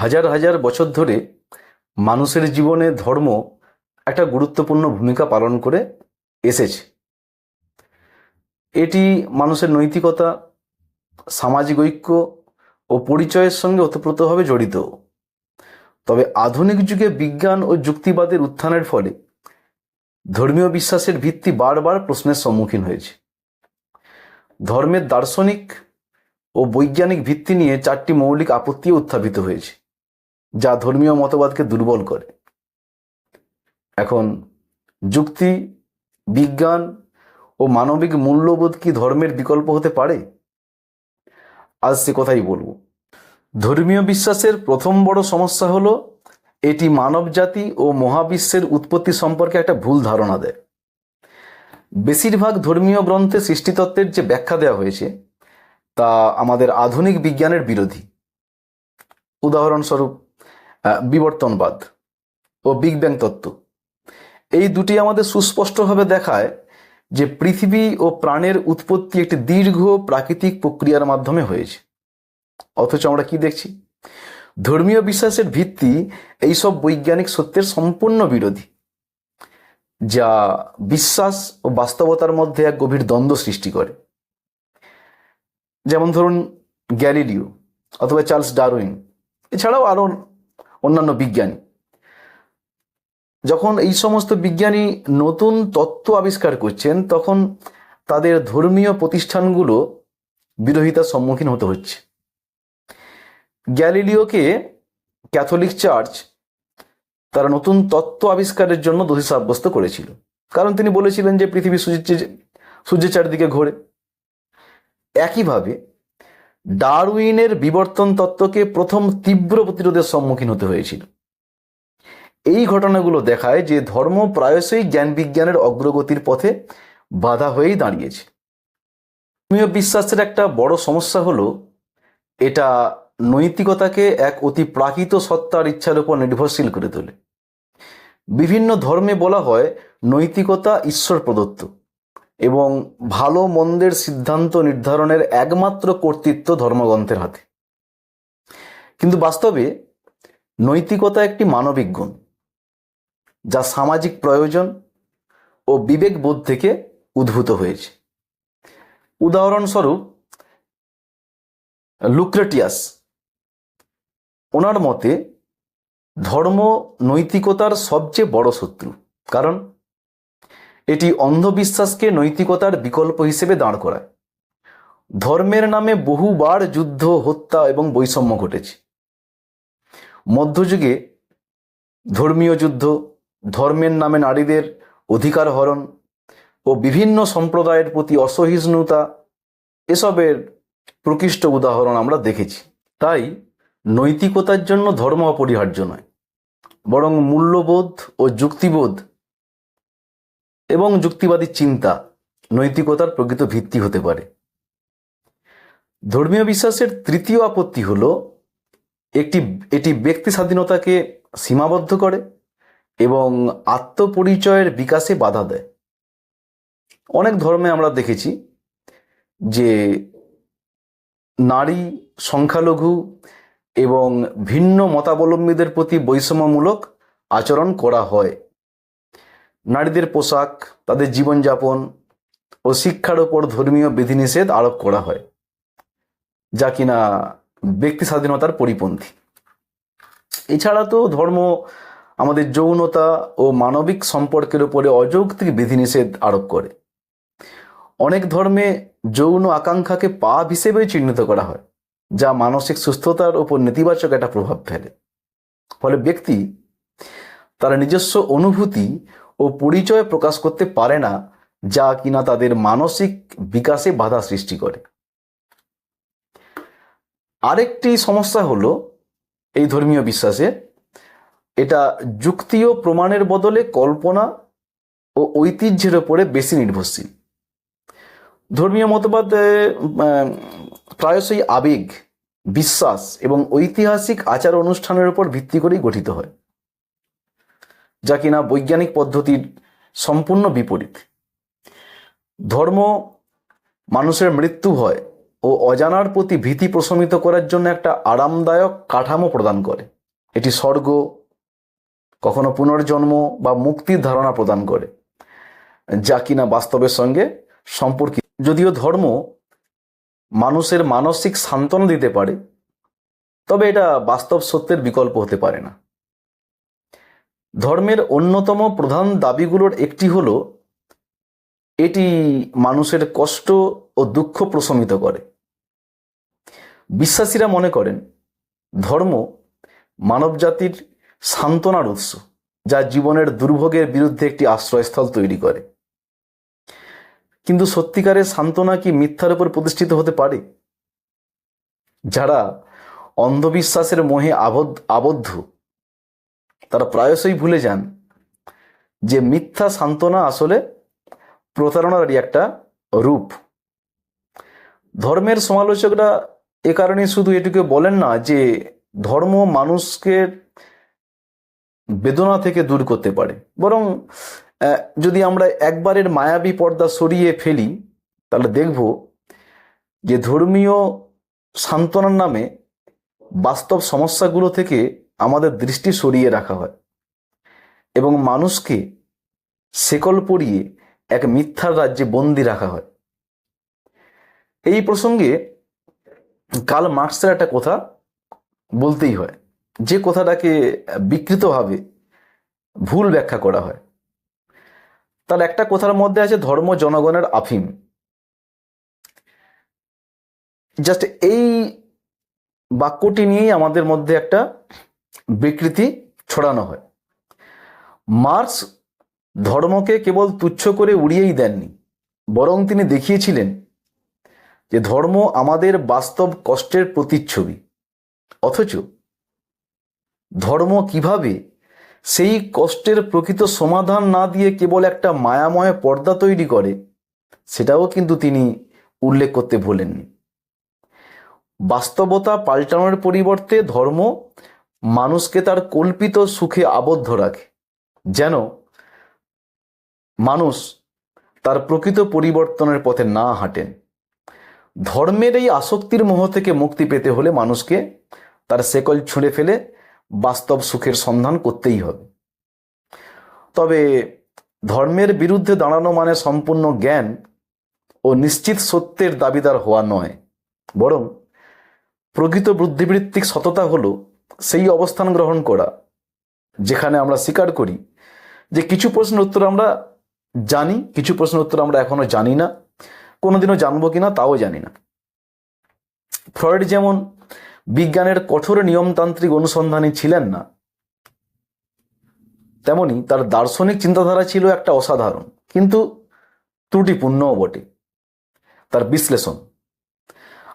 হাজার হাজার বছর ধরে মানুষের জীবনে ধর্ম একটা গুরুত্বপূর্ণ ভূমিকা পালন করে এসেছে। এটি মানুষের নৈতিকতা, সামাজিক ঐক্য ও পরিচয়ের সঙ্গে ওতপ্রোতভাবে জড়িত। তবে আধুনিক যুগে বিজ্ঞান ও যুক্তিবাদের উত্থানের ফলে ধর্মীয় বিশ্বাসের ভিত্তি বারবার প্রশ্নের সম্মুখীন হয়েছে। ধর্মের দার্শনিক ও বৈজ্ঞানিক ভিত্তি নিয়ে চারটি মৌলিক আপত্তি উত্থাপিত হয়েছে। যা ধর্মীয় মতবাদকে দুর্বল করে। এখন, যুক্তি, বিজ্ঞান ও মানবিক মূল্যবোধ কি ধর্মের বিকল্প হতে পারে? আজ সে কথাই বলব। ধর্মীয় বিশ্বাসের প্রথম বড় সমস্যা হলো, এটি মানবজাতি ও মহাবিশ্বের উৎপত্তি সম্পর্কে একটা ভুল ধারণা দেয়। বেশিরভাগ ধর্মীয় গ্রন্থে সৃষ্টিতত্ত্বের যে ব্যাখ্যা দেওয়া হয়েছে, তা আমাদের আধুনিক বিজ্ঞানের বিরোধী। উদাহরণস্বরূপ বিবর্তনবাদ ও বিগ ব্যাং তত্ত্ব। এই দুটি আমাদের সুস্পষ্টভাবে দেখায় যে পৃথিবী ও প্রাণের উৎপত্তি একটি দীর্ঘ প্রাকৃতিক প্রক্রিয়ার মাধ্যমে হয়েছে। অথচ আমরা কি দেখছি? ধর্মীয় বিশ্বাসের ভিত্তি এইসব বৈজ্ঞানিক সত্যের সম্পূর্ণ বিরোধী, যা বিশ্বাস ও বাস্তবতার মধ্যে এক গভীর দ্বন্দ্ব সৃষ্টি করে। যেমন ধরুন গ্যালিলিও অথবা চার্লস ডারউইন, এছাড়াও আরও অন্যান্য বিজ্ঞানী। যখন এই সমস্ত বিজ্ঞানী নতুন তত্ত্ব আবিষ্কার করছেন, তখন তাদের ধর্মীয় প্রতিষ্ঠানগুলো বিরোধিতার সম্মুখীন হতে হচ্ছে। গ্যালিলিওকে ক্যাথলিক চার্চ তারা নতুন তত্ত্ব আবিষ্কারের জন্য দোষী সাব্যস্ত করেছিল। কারণ তিনি বলেছিলেন যে পৃথিবী সূর্যের সূর্যের চারিদিকে ঘোরে। একইভাবে ডারউইনের বিবর্তন তত্ত্বকে প্রথম তীব্র প্রতিরোধের সম্মুখীন হতে হয়েছিল। এই ঘটনাগুলো দেখায় যে ধর্ম প্রায়শই জ্ঞান বিজ্ঞানের অগ্রগতির পথে বাধা হয়েই দাঁড়িয়েছে। ধর্মীয় বিশ্বাসের একটা বড় সমস্যা হলো, এটা নৈতিকতাকে এক অতি প্রাকৃত সত্তার ইচ্ছার উপর নির্ভরশীল করে তোলে। বিভিন্ন ধর্মে বলা হয় নৈতিকতা ঈশ্বর প্রদত্ত। এবং ভালো মন্দের সিদ্ধান্ত নির্ধারণের একমাত্র কর্তৃত্ব ধর্মগ্রন্থের হাতে। কিন্তু বাস্তবে নৈতিকতা একটি মানবিক গুণ, যা সামাজিক প্রয়োজন ও বিবেকবোধ থেকে উদ্ভূত হয়েছে। উদাহরণস্বরূপ, লুক্রেটিয়াস ওনার মতে ধর্ম নৈতিকতার সবচেয়ে বড় শত্রু, কারণ এটি অন্ধবিশ্বাসকে নৈতিকতার বিকল্প হিসেবে দাঁড় করায়। ধর্মের নামে বহুবার যুদ্ধ, হত্যা এবং বৈষম্য ঘটেছে। মধ্যযুগে ধর্মীয় যুদ্ধ, ধর্মের নামে নারীদের অধিকার হরণ ও বিভিন্ন সম্প্রদায়ের প্রতি অসহিষ্ণুতা, এসবের প্রকৃষ্ট উদাহরণ আমরা দেখেছি। তাই নৈতিকতার জন্য ধর্ম অপরিহার্য নয়, বরং মূল্যবোধ ও যুক্তিবোধ এবং যুক্তিবাদী চিন্তা, নৈতিকতার প্রকৃত ভিত্তি হতে পারে। ধর্মীয় বিশ্বাসের তৃতীয় আপত্তি হল, একটি, এটি ব্যক্তি স্বাধীনতাকে সীমাবদ্ধ করে এবং আত্মপরিচয়ের বিকাশে বাধা দেয়। অনেক ধর্মে আমরা দেখেছি যে নারী সংখ্যালঘু এবং ভিন্ন মতাবলম্বীদের প্রতি বৈষম্যমূলক আচরণ করা হয়। নারীদের পোশাক, তাদের জীবনযাপন ও শিক্ষার ওপর ধর্মীয় বিধিনিষেধ আরোপ করা হয়, যা কিনা ব্যক্তি স্বাধীনতার পরিপন্থী। এছাড়া তো ধর্ম আমাদের যৌনতা ও মানবিক সম্পর্কের উপরে অযৌক্তিক বিধিনিষেধ আরোপ করে। অনেক ধর্মে যৌন আকাঙ্ক্ষাকে পাপ হিসেবে চিহ্নিত করা হয়, যা মানসিক সুস্থতার উপর নেতিবাচক একটা প্রভাব ফেলে। ফলে ব্যক্তি তারা নিজস্ব অনুভূতি ও পরিচয় প্রকাশ করতে পারে না, যা কিনা তাদের মানসিক বিকাশে বাধা সৃষ্টি করে। আরেকটি সমস্যা হলো এই ধর্মীয় বিশ্বাসে, এটা যুক্তি ও প্রমাণের বদলে কল্পনা ও ঐতিহ্যের ওপরে বেশি নির্ভরশীল। ধর্মীয় মতবাদ প্রায়শই আবেগ, বিশ্বাস এবং ঐতিহাসিক আচার অনুষ্ঠানের উপর ভিত্তি করেই গঠিত হয়। যা কিনা বৈজ্ঞানিক পদ্ধতির সম্পূর্ণ বিপরীত। ধর্ম মানুষের মৃত্যু হয় ও অজানার প্রতি ভীতি প্রশমিত করার জন্য একটা আরামদায়ক কাঠামো প্রদান করে। এটি স্বর্গ, কখনো পুনর্জন্ম বা মুক্তির ধারণা প্রদান করে, যা কিনা বাস্তবের সঙ্গে সম্পর্কিত। যদিও ধর্ম মানুষের মানসিক সান্ত্বনা দিতে পারে, তবে এটা বাস্তব সত্যের বিকল্প হতে পারে না। ধর্মের অন্যতম প্রধান দাবিগুলোর একটি হলো, এটি মানুষের কষ্ট ও দুঃখ প্রশমিত করে। বিশ্বাসীরা মনে করেন, ধর্ম মানবজাতির সান্ত্বনার উৎস, যা জীবনের দুর্ভোগের বিরুদ্ধে একটি আশ্রয়স্থল তৈরি করে। কিন্তু সত্যিকারের সান্ত্বনা কি মিথ্যার উপর প্রতিষ্ঠিত হতে পারে? যারা অন্ধবিশ্বাসের মোহে আবদ্ধ আবদ্ধ তারা প্রায়শই ভুলে যান যে মিথ্যা সান্ত্বনা আসলে প্রতারণারই একটা রূপ। ধর্মের সমালোচকরা এ কারণে শুধু এটুকু বলেন না যে ধর্ম মানুষকে বেদনা থেকে দূর করতে পারে। বরং যদি আমরা একবারের মায়াবী পর্দা সরিয়ে ফেলি, তাহলে দেখব যে ধর্মীয় সান্ত্বনার নামে বাস্তব সমস্যাগুলো থেকে আমাদের দৃষ্টি সরিয়ে রাখা হয়। এবং মানুষকে শেকল পরিয়ে এক মিথ্যার রাজ্যে বন্দি রাখা হয়। এই প্রসঙ্গে কাল মার্কসের একটা কথা বলতেই হয়। যে কথাটাকে বিকৃতভাবে ভুল ব্যাখ্যা করা হয়। তার একটা কথার মধ্যে আছে ধর্ম জনগণের আফিম। জাস্ট এই বাক্যটি নিয়েই আমাদের মধ্যে একটা বিকৃতি ছড়ানো হয়। মার্কস ধর্মকে কেবল তুচ্ছ করে উড়িয়েই দেননি, বরং তিনি দেখিয়েছিলেন যে ধর্ম আমাদের বাস্তব কষ্টের প্রতিচ্ছবি। অথচ ধর্ম কীভাবে সেই কষ্টের প্রকৃত সমাধান না দিয়ে কেবল একটা মায়াময় পর্দা তৈরি করে, সেটাও কিন্তু তিনি উল্লেখ করতে ভোলেননি। বাস্তবতা পাল্টানোর পরিবর্তে ধর্ম মানুষকে তার কল্পিত সুখে আবদ্ধ রাখে। যেন মানুষ তার প্রকৃত পরিবর্তনের পথে না হাঁটেন। ধর্মের এই আসক্তির মোহ থেকে মুক্তি পেতে হলে মানুষকে তার শেকল ছুঁড়ে ফেলে বাস্তব সুখের সন্ধান করতেই হবে। তবে ধর্মের বিরুদ্ধে দাঁড়ানো মানে সম্পূর্ণ জ্ঞান ও নিশ্চিত সত্যের দাবিদার হওয়া নয়। বরং প্রকৃত বুদ্ধিবৃত্তিক সততা হলো সেই অবস্থান গ্রহণ করা, যেখানে আমরা স্বীকার করি যে কিছু প্রশ্নের উত্তর আমরা জানি, কিছু প্রশ্নের উত্তর আমরা এখনও জানি না, কোনোদিনও জানব কিনা তাও জানি না। ফ্রয়েড যেমন বিজ্ঞানের কঠোর নিয়মতান্ত্রিক অনুসন্ধানী ছিলেন না, তেমনি তার দার্শনিক চিন্তাধারা ছিল একটা অসাধারণ, কিন্তু ত্রুটিপূর্ণও বটে তার বিশ্লেষণ।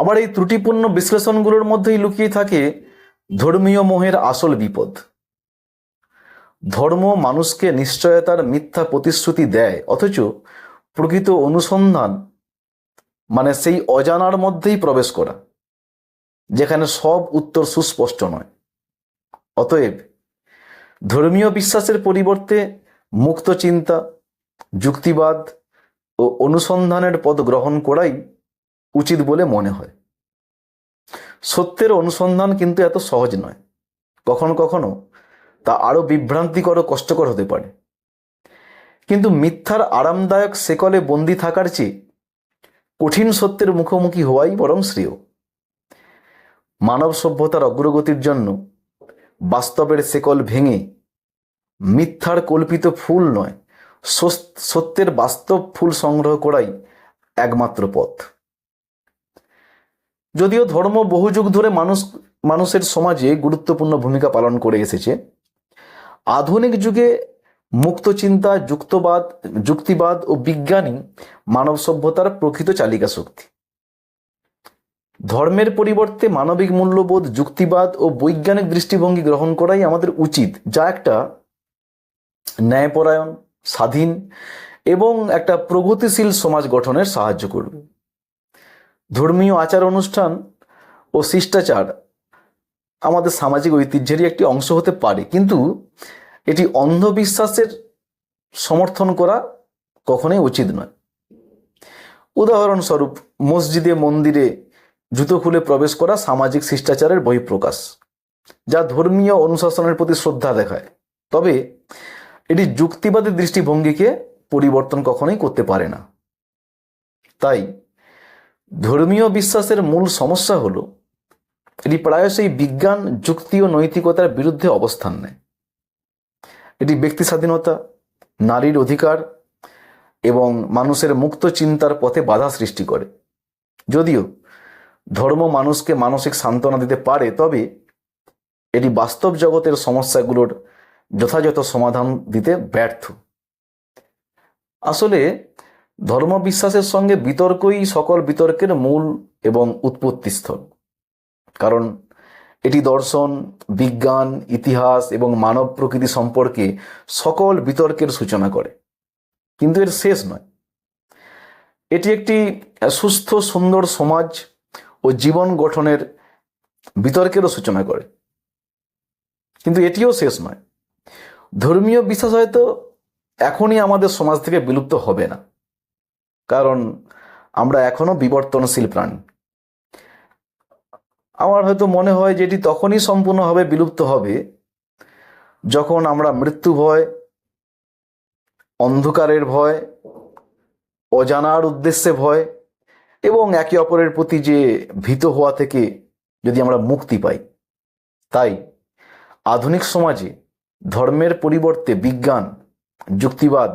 আবার এই ত্রুটিপূর্ণ বিশ্লেষণগুলোর মধ্যেই লুকিয়ে থাকে ধর্মীয় মোহের আসল বিপদ। ধর্ম মানুষকে নিশ্চয়তার মিথ্যা প্রতিশ্রুতি দেয়, অথচ প্রকৃত অনুসন্ধান মানে সেই অজানার মধ্যেই প্রবেশ করা, যেখানে সব উত্তর সুস্পষ্ট নয়। অতএব ধর্মীয় বিশ্বাসের পরিবর্তে মুক্ত চিন্তা, যুক্তিবাদ ও অনুসন্ধানের পদ গ্রহণ করাই উচিত বলে মনে হয়। সত্যের অনুসন্ধান কিন্তু এত সহজ নয়। কখনো কখনো তা আরও বিভ্রান্তিকর কষ্টকর হতে পারে। কিন্তু মিথ্যার আরামদায়ক সেকলে বন্দি থাকার চেয়ে কঠিন সত্যের মুখোমুখি হওয়াই বরং শ্রেয়। মানব সভ্যতার অগ্রগতির জন্য বাস্তবের সেকল ভেঙে মিথ্যার কল্পিত ফুল নয় সত্যের বাস্তব ফুল সংগ্রহ করাই একমাত্র পথ। যদিও ধর্ম বহু যুগ ধরে মানুষ, মানুষের সমাজে গুরুত্বপূর্ণ ভূমিকা পালন করে এসেছে। আধুনিক যুগে মুক্ত চিন্তা যুক্তবাদ, যুক্তিবাদ ও বিজ্ঞানী মানব সভ্যতার প্রকৃত চালিকা শক্তি। ধর্মের পরিবর্তে মানবিক মূল্যবোধ, যুক্তিবাদ ও বৈজ্ঞানিক দৃষ্টিভঙ্গি গ্রহণ করাই আমাদের উচিত, যা একটা ন্যায়পরায়ণ, স্বাধীন এবং একটা প্রগতিশীল সমাজ গঠনের সাহায্য করবে। ধর্মীয় আচার অনুষ্ঠান ও শিষ্টাচার আমাদের সামাজিক ঐতিহ্যেরই একটি অংশ হতে পারে। কিন্তু এটি অন্ধবিশ্বাসের সমর্থন করা কখনোই উচিত নয়। উদাহরণস্বরূপ, মসজিদে, মন্দিরে জুতো খুলে প্রবেশ করা সামাজিক শিষ্টাচারের বহিঃপ্রকাশ, যা ধর্মীয় অনুশাসনের প্রতি শ্রদ্ধা দেখায়। তবে এটি যুক্তিবাদী দৃষ্টিভঙ্গিকে পরিবর্তন কখনোই করতে পারে না। তাই ধর্মীয় বিশ্বাসের মূল সমস্যা হলো, এটি প্রায়শই বিজ্ঞান, যুক্তি ও নৈতিকতার বিরুদ্ধে অবস্থান নেয়। এটি ব্যক্তি স্বাধীনতা, নারীর অধিকার এবং মানুষের মুক্ত চিন্তার পথে বাধা সৃষ্টি করে। যদিও ধর্ম মানুষকে মানসিক সান্ত্বনা দিতে পারে, তবে এটি বাস্তব জগতের সমস্যাগুলোর যথাযথ সমাধান দিতে ব্যর্থ। আসলে ধর্ম বিশ্বাসের সঙ্গে বিতর্কই সকল বিতর্কের মূল এবং উৎপত্তিস্থল। কারণ এটি দর্শন, বিজ্ঞান, ইতিহাস এবং মানব প্রকৃতি সম্পর্কে সকল বিতর্কের সূচনা করে। কিন্তু এর শেষ নয়। এটি একটি সুস্থ, সুন্দর সমাজ ও জীবন গঠনের বিতর্কেরও সূচনা করে। কিন্তু এটিও শেষ নয়। ধর্মীয় বিশ্বাস হয়তো এখনই আমাদের সমাজ থেকে বিলুপ্ত হবে না। কারণ আমরা এখনও বিবর্তনশীল প্রাণী। আমার হয়তো মনে হয় যে এটি তখনই সম্পূর্ণভাবে বিলুপ্ত হবে, যখন আমরা মৃত্যু ভয়, অন্ধকারের ভয়, অজানার উদ্দেশ্যে ভয় এবং একে অপরের প্রতি যে ভীত হওয়া থেকে যদি আমরা মুক্তি পাই। তাই আধুনিক সমাজে ধর্মের পরিবর্তে বিজ্ঞান, যুক্তিবাদ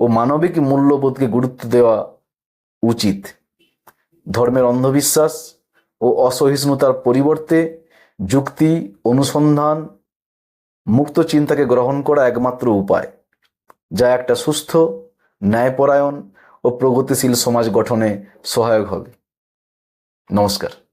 মানবিক মূল্যবোধকে গুরুত্ব দেওয়া উচিত। ধর্মের অন্ধবিশ্বাস ও অসহিষ্ণুতার পরিবর্তে যুক্তি, অনুসন্ধান, মুক্ত চিন্তাকে গ্রহণ করা একমাত্র উপায়, যা একটা সুস্থ, ন্যায়পরায়ণ ও প্রগতিশীল সমাজ গঠনে সহায়ক হবে। নমস্কার।